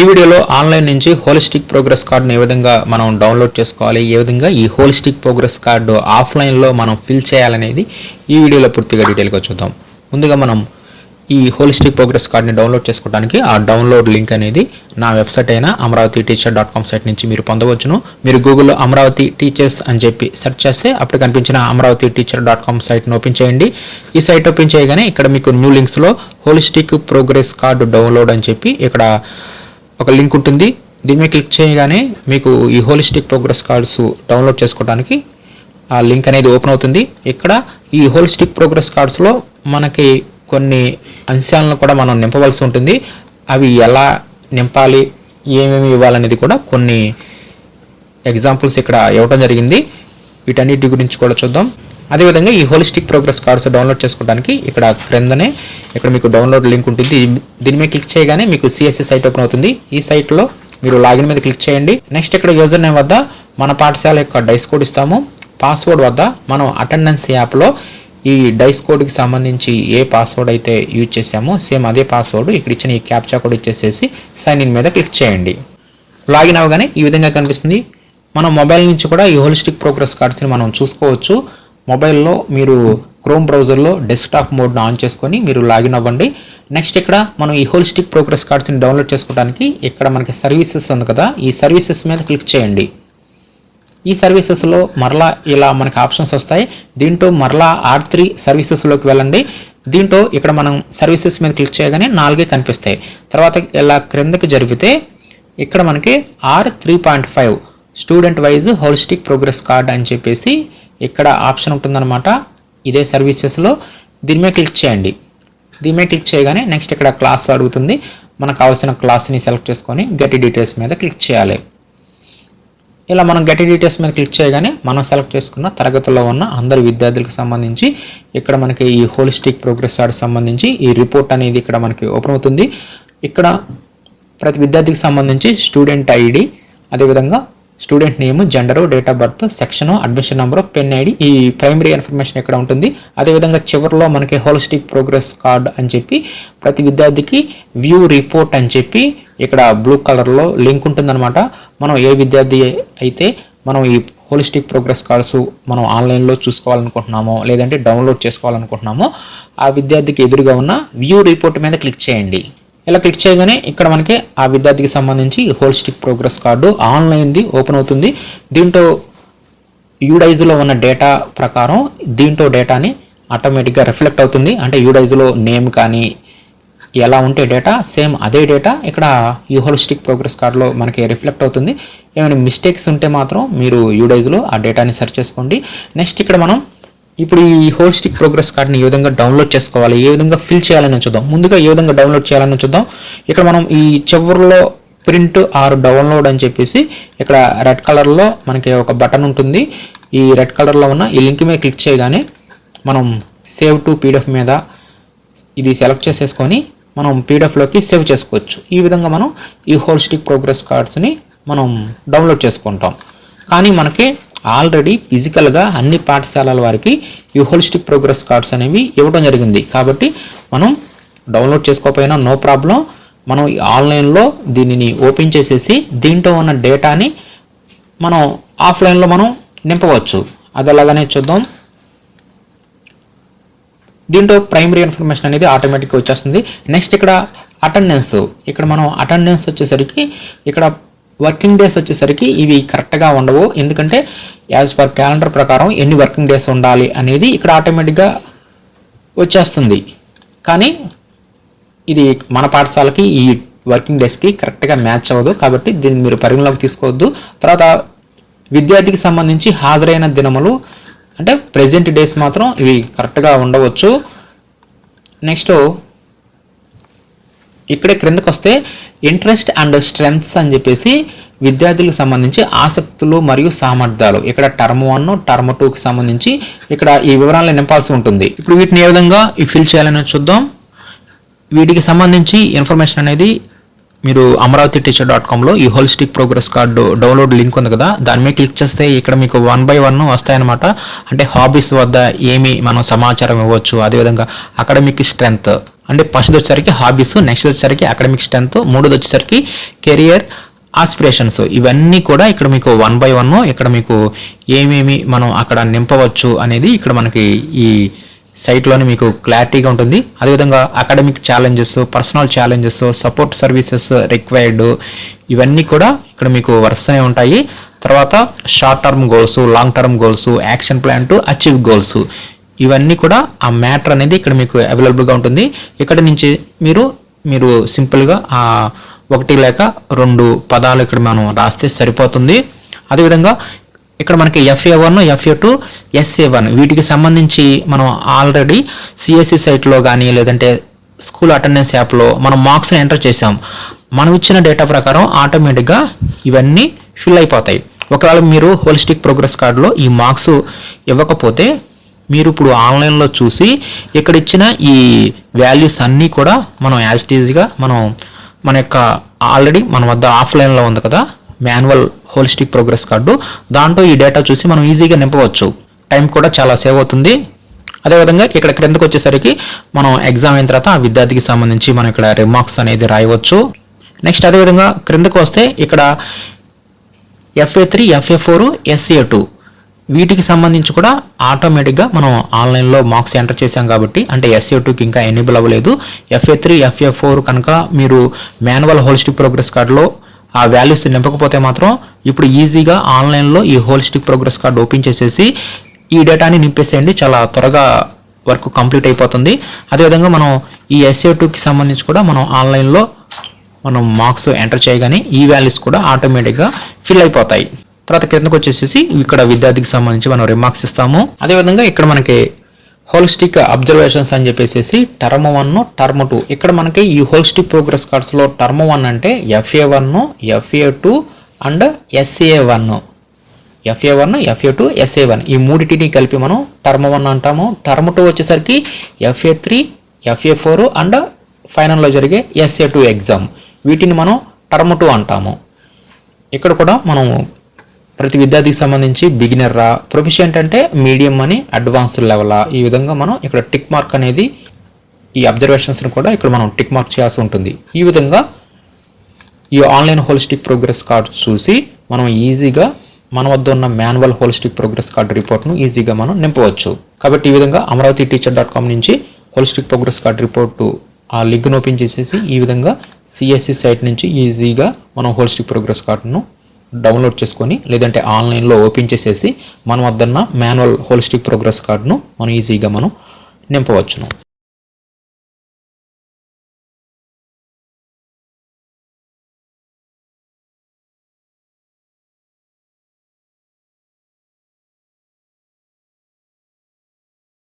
ఈ వీడియోలో ఆన్లైన్ నుంచి హోలిస్టిక్ ప్రోగ్రెస్ కార్డును ఏ విధంగా మనం డౌన్లోడ్ చేసుకోవాలి ఏ విధంగా ఈ హోలిస్టిక్ ప్రోగ్రెస్ కార్డు ఆఫ్లైన్లో మనం ఫిల్ చేయాలనేది ఈ వీడియోలో పూర్తిగా డీటెయిల్గా చూద్దాం. ముందుగా మనం ఈ హోలిస్టిక్ ప్రోగ్రెస్ కార్డ్ని డౌన్లోడ్ చేసుకోవడానికి ఆ డౌన్లోడ్ లింక్ అనేది నా వెబ్సైట్ అయిన Amaravati teacher dot com site నుంచి మీరు పొందవచ్చును. మీరు గూగుల్లో అమరావతి టీచర్స్ అని చెప్పి సెర్చ్ చేస్తే అప్పుడు కనిపించిన అమరావతి టీచర్ డాట్ కామ్ సైట్ను ఓపెన్ చేయండి. ఈ సైట్ ఓపెన్ చేయగానే ఇక్కడ మీకు న్యూ లింక్స్లో హోలిస్టిక్ ప్రోగ్రెస్ కార్డు డౌన్లోడ్ అని చెప్పి ఇక్కడ ఒక లింక్ ఉంటుంది. దీని మీద క్లిక్ చేయగానే మీకు ఈ హోలిస్టిక్ ప్రోగ్రెస్ కార్డ్స్ డౌన్లోడ్ చేసుకోవడానికి ఆ లింక్ అనేది ఓపెన్ అవుతుంది. ఇక్కడ ఈ హోలిస్టిక్ ప్రోగ్రెస్ కార్డ్స్లో మనకి కొన్ని అంశాలను కూడా మనం నింపవలసి ఉంటుంది. అవి ఎలా నింపాలి ఏమేమి ఇవ్వాలనేది కూడా కొన్ని ఎగ్జాంపుల్స్ ఇక్కడ ఇవ్వడం జరిగింది. వీటన్నిటి గురించి కూడా చూద్దాం. అదేవిధంగా ఈ హోలిస్టిక్ ప్రోగ్రెస్ కార్డ్స్ డౌన్లోడ్ చేసుకోవడానికి ఇక్కడ క్రిందనే ఇక్కడ మీకు డౌన్లోడ్ లింక్ ఉంటుంది. దీని మీద క్లిక్ చేయగానే మీకు సిఎస్సి సైట్ ఓపెన్ అవుతుంది. ఈ సైట్లో మీరు లాగిన్ మీద క్లిక్ చేయండి. నెక్స్ట్ ఇక్కడ యూజర్ నేమ్ వద్ద మన పాఠశాల యొక్క డైస్ కోడ్ ఇస్తాము. పాస్వర్డ్ వద్ద మనం అటెండెన్స్ యాప్లో ఈ డైస్ కోడ్కి సంబంధించి ఏ పాస్వర్డ్ అయితే యూజ్ చేసామో సేమ్ అదే పాస్వర్డ్ ఇక్కడ ఇచ్చిన ఈ క్యాప్చా కోడ్ ఇచ్చేసేసి సైన్ ఇన్ మీద క్లిక్ చేయండి. లాగిన్ అవ్వగానే ఈ విధంగా కనిపిస్తుంది. మనం మొబైల్ నుంచి కూడా ఈ హోలిస్టిక్ ప్రోగ్రెస్ కార్డ్స్ని మనం చూసుకోవచ్చు. మొబైల్లో మీరు క్రోమ్ బ్రౌజర్లో డెస్క్టాప్ మోడ్ను ఆన్ చేసుకొని మీరు లాగిన్ అవ్వండి. నెక్స్ట్ ఇక్కడ మనం ఈ హోలిస్టిక్ ప్రోగ్రెస్ కార్డ్స్ని డౌన్లోడ్ చేసుకోవడానికి ఇక్కడ మనకి సర్వీసెస్ ఉంది కదా ఈ సర్వీసెస్ మీద క్లిక్ చేయండి. ఈ సర్వీసెస్లో మరలా ఇలా మనకి ఆప్షన్స్ వస్తాయి. దీంట్లో మరలా ఆర్ త్రీ సర్వీసెస్లోకి వెళ్ళండి. దీంట్లో ఇక్కడ మనం సర్వీసెస్ మీద క్లిక్ చేయగానే నాలుగే కనిపిస్తాయి. తర్వాత ఇలా క్రిందకి జరిపితే ఇక్కడ మనకి R three point five student wise holistic progress card అని చెప్పేసి ఇక్కడ ఆప్షన్ ఉంటుందన్నమాట. ఇదే సర్వీసెస్లో. దీని మీద క్లిక్ చేయండి. దీని మీద క్లిక్ చేయగానే నెక్స్ట్ ఇక్కడ క్లాస్ అడుగుతుంది. మనకు కావాల్సిన క్లాస్ని సెలెక్ట్ చేసుకొని గట్టి డీటెయిల్స్ మీద క్లిక్ చేయాలి. ఇలా మనం గెట్ డీటెయిల్స్ మీద క్లిక్ చేయగానే మనం సెలెక్ట్ చేసుకున్న తరగతిలో ఉన్న అందరి విద్యార్థులకు సంబంధించి ఇక్కడ మనకి ఈ హోలిస్టిక్ ప్రోగ్రెస్ కార్డ్ సంబంధించి ఈ రిపోర్ట్ అనేది ఇక్కడ మనకి ఓపెన్ అవుతుంది. ఇక్కడ ప్రతి విద్యార్థికి సంబంధించి స్టూడెంట్ ఐడి అదేవిధంగా student name gender date of birth section admission number PEN ID ఈ ప్రైమరీ ఇన్ఫర్మేషన్ ఇక్కడ ఉంటుంది. అదేవిధంగా చివరిలో మనకి హోలిస్టిక్ ప్రోగ్రెస్ కార్డ్ అని చెప్పి ప్రతి విద్యార్థికి వ్యూ రిపోర్ట్ అని చెప్పి ఇక్కడ బ్లూ కలర్లో లింక్ ఉంటుందన్నమాట. మనం ఏ విద్యార్థి అయితే మనం ఈ హోలిస్టిక్ ప్రోగ్రెస్ కార్డ్స్ మనం ఆన్లైన్లో చూసుకోవాలనుకుంటున్నామో లేదంటే డౌన్లోడ్ చేసుకోవాలనుకుంటున్నామో ఆ విద్యార్థికి ఎదురుగా ఉన్న వ్యూ రిపోర్ట్ మీద క్లిక్ చేయండి. ఇలా క్లిక్ చేయగానే ఇక్కడ మనకి ఆ విద్యార్థికి సంబంధించి హోల్స్టిక్ ప్రోగ్రెస్ కార్డు ఆన్లైన్ది ఓపెన్ అవుతుంది. దీంట్లో యూడైజ్లో ఉన్న డేటా ప్రకారం దీంట్లో డేటాని ఆటోమేటిక్గా రిఫ్లెక్ట్ అవుతుంది. అంటే యూడైజ్లో నేమ్ కానీ ఎలా ఉంటే డేటా సేమ్ అదే డేటా ఇక్కడ ఈ హోలిస్టిక్ ప్రోగ్రెస్ కార్డులో మనకి రిఫ్లెక్ట్ అవుతుంది. ఏమైనా మిస్టేక్స్ ఉంటే మాత్రం మీరు యూడైజ్లో ఆ డేటాని సెర్చ్ చేసుకోండి. నెక్స్ట్ ఇక్కడ మనం ఇప్పుడు ఈ హోలిస్టిక్ ప్రోగ్రెస్ కార్డ్ని ఏ విధంగా డౌన్లోడ్ చేసుకోవాలి ఏ విధంగా ఫిల్ చేయాలని చూద్దాం. ముందుగా ఏ విధంగా డౌన్లోడ్ చేయాలని చూద్దాం. ఇక్కడ మనం ఈ చివరిలో ప్రింట్ ఆర్ డౌన్లోడ్ అని చెప్పేసి ఇక్కడ రెడ్ కలర్లో మనకి ఒక బటన్ ఉంటుంది. ఈ రెడ్ కలర్లో ఉన్న ఈ లింక్ మీద క్లిక్ చేయగానే మనం సేవ్ టు పీడిఎఫ్ మీద ఇది సెలెక్ట్ చేసేసుకొని మనం పీడిఎఫ్లోకి సేవ్ చేసుకోవచ్చు. ఈ విధంగా మనం ఈ హోల్స్టిక్ ప్రోగ్రెస్ కార్డ్స్ని మనం డౌన్లోడ్ చేసుకుంటాం. కానీ మనకి ఆల్రెడీ ఫిజికల్గా అన్ని పాఠశాలల వారికి ఈ హోలిస్టిక్ ప్రోగ్రెస్ కార్డ్స్ అనేవి ఇవ్వడం జరిగింది. కాబట్టి మనం డౌన్లోడ్ చేసుకోకపోయినా నో ప్రాబ్లం. మనం ఆన్లైన్లో దీనిని ఓపెన్ చేసేసి దీంట్లో ఉన్న డేటాని మనం ఆఫ్లైన్లో మనం నింపవచ్చు. అది అలాగనే చూద్దాం. దీంట్లో ప్రైమరీ ఇన్ఫర్మేషన్ అనేది ఆటోమేటిక్గా వచ్చేస్తుంది. నెక్స్ట్ ఇక్కడ అటెండెన్స్. ఇక్కడ మనం అటెండెన్స్ వచ్చేసరికి ఇక్కడ వర్కింగ్ డేస్ వచ్చేసరికి ఇవి కరెక్ట్గా ఉండవు. ఎందుకంటే యాజ్ పర్ క్యాలెండర్ ప్రకారం ఎన్ని వర్కింగ్ డేస్ ఉండాలి అనేది ఇక్కడ ఆటోమేటిక్గా వచ్చేస్తుంది. కానీ ఇది మన పాఠశాలకి ఈ వర్కింగ్ డేస్కి కరెక్ట్గా మ్యాచ్ అవ్వదు. కాబట్టి దీన్ని మీరు పరిగణలోకి తీసుకోవద్దు. తర్వాత విద్యార్థికి సంబంధించి హాజరైన దినములు అంటే ప్రెజెంట్ డేస్ మాత్రం ఇవి కరెక్ట్గా ఉండవచ్చు. నెక్స్ట్ ఇక్కడే క్రిందకు వస్తే ఇంట్రెస్ట్ అండ్ స్ట్రెంగ్స్ అని చెప్పేసి విద్యార్థులకు సంబంధించి ఆసక్తులు మరియు సామర్థ్యాలు. ఇక్కడ టర్మ్ వన్ టర్మ్ టూకి సంబంధించి ఇక్కడ ఈ వివరాలను నింపాల్సి ఉంటుంది. ఇప్పుడు వీటిని ఏ విధంగా ఫిల్ చేయాలని చూద్దాం. వీటికి సంబంధించి ఇన్ఫర్మేషన్ అనేది మీరు అమరావతి టీచర్ డాట్ కామ్లో ఈ holistic progress card download link ఉంది కదా దాని మీద క్లిక్ చేస్తే ఇక్కడ మీకు వన్ బై వన్ వస్తాయన్నమాట. అంటే హాబీస్ వద్ద ఏమి మనం సమాచారం ఇవ్వచ్చు అదేవిధంగా అకాడమిక్ స్ట్రెంగ్త్. అంటే ఫస్ట్ వచ్చేసరికి హాబీస్ నెక్స్ట్ వచ్చేసరికి అకాడమిక్ స్ట్రెంగ్త్ మూడోది వచ్చేసరికి కెరియర్ ఆస్పిరేషన్స్. ఇవన్నీ కూడా ఇక్కడ మీకు వన్ బై వన్ ఇక్కడ మీకు ఏమేమి మనం అక్కడ నింపవచ్చు అనేది ఇక్కడ మనకి ఈ సైట్లోనే మీకు క్లారిటీగా ఉంటుంది. అదేవిధంగా academic challenges personal challenges support services required ఇవన్నీ కూడా ఇక్కడ మీకు వరుసనే ఉంటాయి. తర్వాత short term goals long term goals action plan to achieve goals ఇవన్నీ కూడా ఆ మ్యాటర్ అనేది ఇక్కడ మీకు అవైలబుల్గా ఉంటుంది. ఇక్కడ నుంచి మీరు మీరు సింపుల్గా ఆ ఒకటి లేక రెండు పదాలు ఇక్కడ మనం రాస్తే సరిపోతుంది. అదేవిధంగా ఇక్కడ మనకి FA one FA two SA one వీటికి సంబంధించి మనం ఆల్రెడీ సిఎస్సి సైట్లో కానీ లేదంటే స్కూల్ అటెండెన్స్ యాప్లో మనం మార్క్స్ని ఎంటర్ చేసాం మనం ఇచ్చిన డేటా ప్రకారం ఆటోమేటిక్గా ఇవన్నీ ఫిల్ అయిపోతాయి. ఒకవేళ మీరు హోలిస్టిక్ ప్రోగ్రెస్ కార్డులో ఈ మార్క్స్ ఇవ్వకపోతే మీరు ఇప్పుడు ఆన్లైన్లో చూసి ఇక్కడ ఇచ్చిన ఈ వాల్యూస్ అన్నీ కూడా మనం యాజ్ టీజ్గా మనం మన యొక్క ఆల్రెడీ మన వద్ద ఆఫ్లైన్లో ఉంది కదా. మాన్యువల్ హోలిస్టిక్ ప్రోగ్రెస్ కార్డు దాంట్లో ఈ డేటా చూసి మనం ఈజీగా నింపవచ్చు. టైం కూడా చాలా సేవ్ అవుతుంది. అదేవిధంగా ఇక్కడ క్రిందకు వచ్చేసరికి మనం ఎగ్జామ్ అయిన తర్వాత ఆ విద్యార్థికి సంబంధించి మనం ఇక్కడ రిమార్క్స్ అనేది రాయవచ్చు. నెక్స్ట్ అదేవిధంగా క్రిందకు వస్తే ఇక్కడ FA three FA four SA two వీటికి సంబంధించి కూడా ఆటోమేటిక్గా మనం ఆన్లైన్లో మార్క్స్ ఎంటర్ చేసాం కాబట్టి అంటే ఎస్ఏ టూకి ఇంకా ఎనేబుల్ అవ్వలేదు. ఎఫ్ఏ త్రీ ఎఫ్ఏ ఫోర్ కనుక మీరు మాన్యువల్ హోలిస్టిక్ ప్రోగ్రెస్ కార్డులో ఆ వాల్యూస్ నింపకపోతే మాత్రం ఇప్పుడు ఈజీగా ఆన్లైన్లో ఈ హోలిస్టిక్ ప్రోగ్రెస్ కార్డ్ ఓపెన్ చేసేసి ఈ డేటాని నింపేసేయండి. చాలా త్వరగా వర్క్ కంప్లీట్ అయిపోతుంది. అదేవిధంగా మనం ఈ ఎస్ఏ టూకి సంబంధించి కూడా మనం ఆన్లైన్లో మనం మార్క్స్ ఎంటర్ చేయగానే ఈ వాల్యూస్ కూడా ఆటోమేటిక్గా ఫిల్ అయిపోతాయి. తర్వాత కిందకు వచ్చేసేసి ఇక్కడ విద్యార్థికి సంబంధించి మనం రిమార్క్స్ ఇస్తాము. అదేవిధంగా ఇక్కడ మనకి హోలిస్టిక్ అబ్జర్వేషన్స్ అని చెప్పేసి టర్మ్ వన్ టర్మ్ టూ. ఇక్కడ మనకి ఈ హోలిస్టిక్ ప్రోగ్రెస్ కార్డ్స్లో టర్మ్ వన్ అంటే FA one FA two and SA one. FA one FA two SA one. ఈ మూడింటిని కలిపి మనం టర్మ్ వన్ అంటాము. టర్మ్ టూ వచ్చేసరికి FA three FA four and ఫైనల్లో జరిగే ఎస్ఏ టూ ఎగ్జామ్. వీటిని మనం టర్మ్ టూ అంటాము. ఇక్కడ కూడా మనం ప్రతి విద్యార్థికి సంబంధించి బిగినర్ రా ప్రొఫిషియంట్ అంటే మీడియం అని అడ్వాన్స్డ్ లెవెలా ఈ విధంగా మనం ఇక్కడ టిక్ మార్క్ అనేది ఈ అబ్జర్వేషన్స్ని కూడా ఇక్కడ మనం టిక్ మార్క్ చేయాల్సి ఉంటుంది. ఈ విధంగా ఈ ఆన్లైన్ హోలిస్టిక్ ప్రోగ్రెస్ కార్డ్ చూసి మనం ఈజీగా మన వద్ద ఉన్న మాన్యువల్ హోలిస్టిక్ ప్రోగ్రెస్ కార్డ్ రిపోర్ట్ను ఈజీగా మనం నింపవచ్చు. కాబట్టి ఈ విధంగా అమరావతి టీచర్ డాట్ కామ్ నుంచి హోలిస్టిక్ ప్రోగ్రెస్ కార్డ్ రిపోర్టు ఆ లింక్ను ఓపెన్ చేసేసి ఈ విధంగా సిఎస్సి సైట్ నుంచి ఈజీగా మనం హోలిస్టిక్ ప్రోగ్రెస్ కార్డును డౌన్లోడ్ చేసుకొని లేదంటే ఆన్లైన్లో ఓపెన్ చేసేసి మనం వద్దన్న మాన్యువల్ హోలిస్టిక్ ప్రోగ్రెస్ కార్డును మనం ఈజీగా మనం నింపవచ్చును.